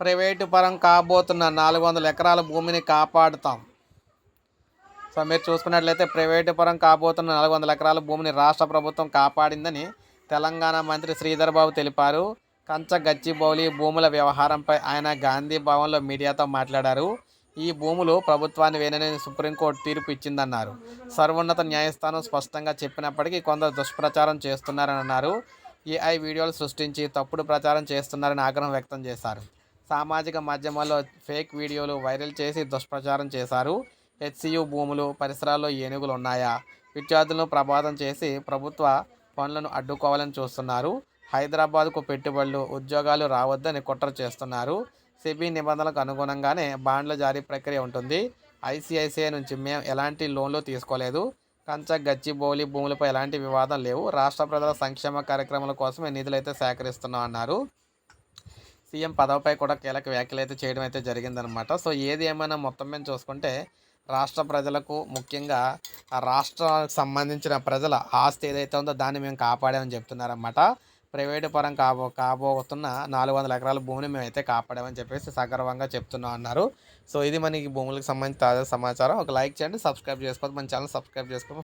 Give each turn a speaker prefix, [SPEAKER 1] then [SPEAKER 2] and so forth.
[SPEAKER 1] Private పరం కాబోతున్న నాలుగు వందల ఎకరాల భూమిని కాపాడుతాం. సో మీరు చూసుకున్నట్లయితే ప్రైవేటు పరం కాబోతున్న నాలుగు వందల ఎకరాల భూమిని రాష్ట్ర ప్రభుత్వం కాపాడిందని తెలంగాణ మంత్రి శ్రీధర్ బాబు తెలిపారు. కంచ గచ్చిబౌలి భూముల వ్యవహారంపై ఆయన గాంధీ భవన్లో మీడియాతో మాట్లాడారు. ఈ భూములు ప్రభుత్వాన్ని వేనని సుప్రీంకోర్టు తీర్పు ఇచ్చిందన్నారు. సర్వోన్నత న్యాయస్థానం స్పష్టంగా చెప్పినప్పటికీ కొందరు దుష్ప్రచారం చేస్తున్నారని అన్నారు. ఏఐ వీడియోలు సృష్టించి తప్పుడు ప్రచారం చేస్తున్నారని ఆగ్రహం వ్యక్తం చేశారు. సామాజిక మాధ్యమాల్లో ఫేక్ వీడియోలు వైరల్ చేసి దుష్ప్రచారం చేశారు. హెచ్సియు భూములు పరిసరాల్లో ఏనుగులు ఉన్నాయా? విద్యార్థులను ప్రభావితం చేసి ప్రభుత్వ పనులను అడ్డుకోవాలని చూస్తున్నారు. హైదరాబాద్కు పెట్టుబడులు ఉద్యోగాలు రావద్దని కుట్ర చేస్తున్నారు. సెబీ నిబంధనలకు అనుగుణంగానే బాండ్ల జారీ ప్రక్రియ ఉంటుంది. ఐసిఐసిఐ నుంచి మేము ఎలాంటి లోన్లు తీసుకోలేదు. కంచ గచ్చిబౌలి భూములపై ఎలాంటి వివాదం లేవు. రాష్ట్ర ప్రజల సంక్షేమ కార్యక్రమాల కోసమే నిధులైతే సేకరిస్తున్నాం అన్నారు సీఎం పదవిపై కూడా కీలక వ్యాఖ్యలు అయితే చేయడం అయితే జరిగిందనమాట సో ఏది ఏమైనా మొత్తం మీద చూసుకుంటే రాష్ట్ర ప్రజలకు ముఖ్యంగా ఆ రాష్ట్రానికి సంబంధించిన ప్రజల ఆస్తి ఏదైతే ఉందో దాన్ని మేము కాపాడామని చెప్తున్నారన్నమాట. ప్రైవేటు పరం కాబో కాబోతున్న నాలుగు వందల ఎకరాల భూమిని మేమైతే కాపాడామని చెప్పేసి సగర్వంగా చెప్తున్నాం అన్నారు. సో ఇది మనకి భూములకు సంబంధించిన తాజా సమాచారం. ఒక లైక్ చేయండి సబ్స్క్రైబ్ చేసుకోవద్దు. మన ఛానల్ సబ్స్క్రైబ్ చేసుకోవద్దు.